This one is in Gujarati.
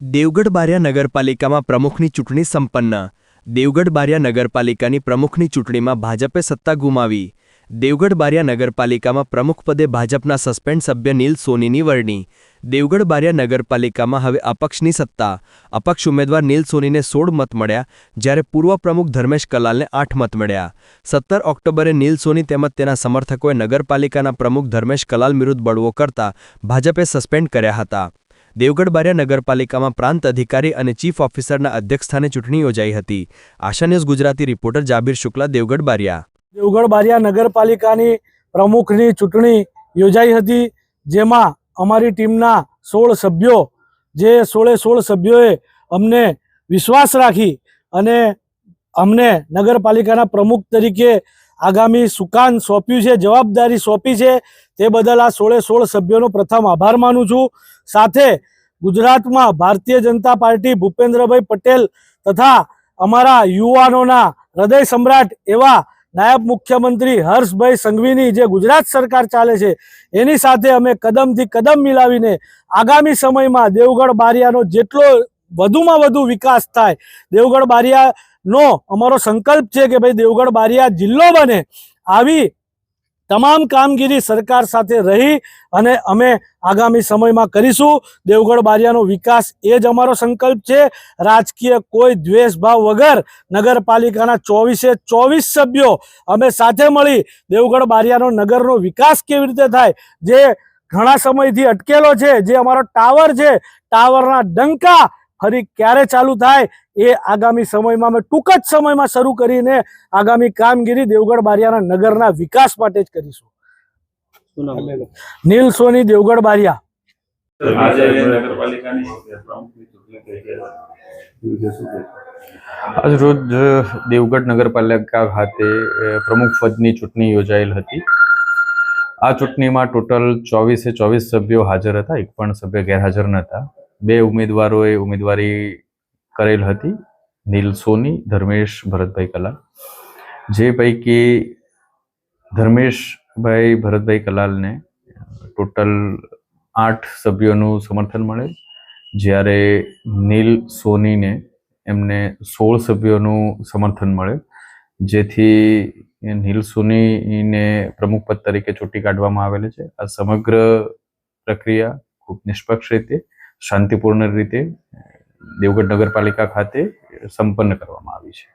દેવગઢ બારિયા નગરપાલિકામાં પ્રમુખની ચૂંટણી સંપન્ન. દેવગઢ બારિયા નગરપાલિકાની પ્રમુખની ચૂંટણીમાં ભાજપે સત્તા ગુમાવી. દેવગઢ બારિયા નગરપાલિકામાં પ્રમુખપદે ભાજપના સસ્પેન્ડ સભ્ય નીલ સોનીની વરણી. દેવગઢ બારિયા નગરપાલિકામાં હવે અપક્ષની સત્તા. અપક્ષ ઉમેદવાર નીલ સોનીને સોળ મત મળ્યા, જ્યારે પૂર્વ પ્રમુખ ધર્મેશ કલાલને આઠ મત મળ્યા. સત્તર ઓક્ટોબરે નીલ સોની તેમજ તેના સમર્થકોએ નગરપાલિકાના પ્રમુખ ધર્મેશ કલાલ વિરુદ્ધ બળવો કરતા ભાજપે સસ્પેન્ડ કર્યા હતા. દેવગઢ બારિયા નગરપાલિકામાં પ્રાંત અધિકારી અને ચીફ ઓફિસરના અધ્યક્ષસ્થાને ચૂંટણી યોજાઈ હતી. Asha news Gujarati reporter Jabir Shukla, Devgadh Baria. Devgadh Baria નગરપાલિકાની પ્રમુખની ચૂંટણી યોજાઈ હતી, જેમાં અમારી ટીમના સોળ સભ્યો, જે સોળે સોળ સભ્યોએ અમને વિશ્વાસ રાખી અને અમને નગરપાલિકાના પ્રમુખ તરીકે આગામી સુકાન સોંપ્યું છે, જવાબદારી સોંપી છે. તે બદલ આ સોળે સોળ સભ્યોનો પ્રથમ આભાર માનું છું. સાથે ગુજરાતમાં ભારતીય જનતા પાર્ટી ભૂપેન્દ્રભાઈ પટેલ તથા અમારા યુવાનોના હૃદય સમ્રાટ એવા નાયબ મુખ્યમંત્રી હર્ષભાઈ સંઘવીની જે ગુજરાત સરકાર ચાલે છે, એની સાથે અમે કદમથી કદમ મિલાવીને આગામી સમયમાં દેવગઢ બારિયાનો જેટલો વધુમાં વધુ વિકાસ થાય. દેવગઢ બારિયાનો અમારો સંકલ્પ છે કે ભાઈ દેવગઢ બારિયા જિલ્લો બને. આવી તમામ કામગીરી સરકાર સાથે રહી અને અમે આગામી સમયમાં કરીશું. દેવગઢ બારિયાનો વિકાસ એ જ અમારો સંકલ્પ છે. રાજકીય કોઈ દ્વેષભાવ વગર નગરપાલિકાના ચોવીસે ચોવીસ સભ્યો અમે સાથે મળી દેવગઢ બારિયાનો નગરનો વિકાસ કેવી રીતે થાય? જે ઘણા સમયથી અટકેલો છે, જે અમારો ટાવર છે, ટાવરના ડંકા ફરી ક્યારે ચાલુ થાય એ આગામી સમયમાં અમે ટૂંક જ સમયમાં શરૂ કરીને આગામી કામગીરી દેવગઢ બારિયાના નગરના વિકાસ માટે જ કરીશું. નીલ સોની દેવગઢ બારિયા. આજે નગરપાલિકાની પ્રમુખની ચૂંટણી થઈ છે એ વિશે શું કહેશો? આજ રોજ દેવગઢ નગરપાલિકા ખાતે પ્રમુખ પદની ચૂંટણી યોજાયેલ હતી. આ ચૂંટણીમાં ટોટલ ચોવીસે ચોવીસ સભ્યો હાજર હતા એક પણ સભ્ય ગેરહાજર નહોતા. બે ઉમેદવારોએ ઉમેદવારી કરેલ હતી. નીલ સોની, ધર્મેશ ભરતભાઈ કલાલ જે પૈકી ધર્મેશભાઈ ભરતભાઈ કલાલને ટોટલ આઠ સભ્યોનું સમર્થન મળેલ જ્યારે નીલ સોનીને એમને સોળ સભ્યોનું સમર્થન મળે. જેથી નીલ સોનીને પ્રમુખ પદ તરીકે ચૂંટી કાઢવામાં આવેલી છે. આ સમગ્ર પ્રક્રિયા ખૂબ નિષ્પક્ષ રીતે શાંતિપૂર્ણ રીતે દેવગઢ નગરપાલિકા ખાતે સંપન્ન કરવામાં આવી છે.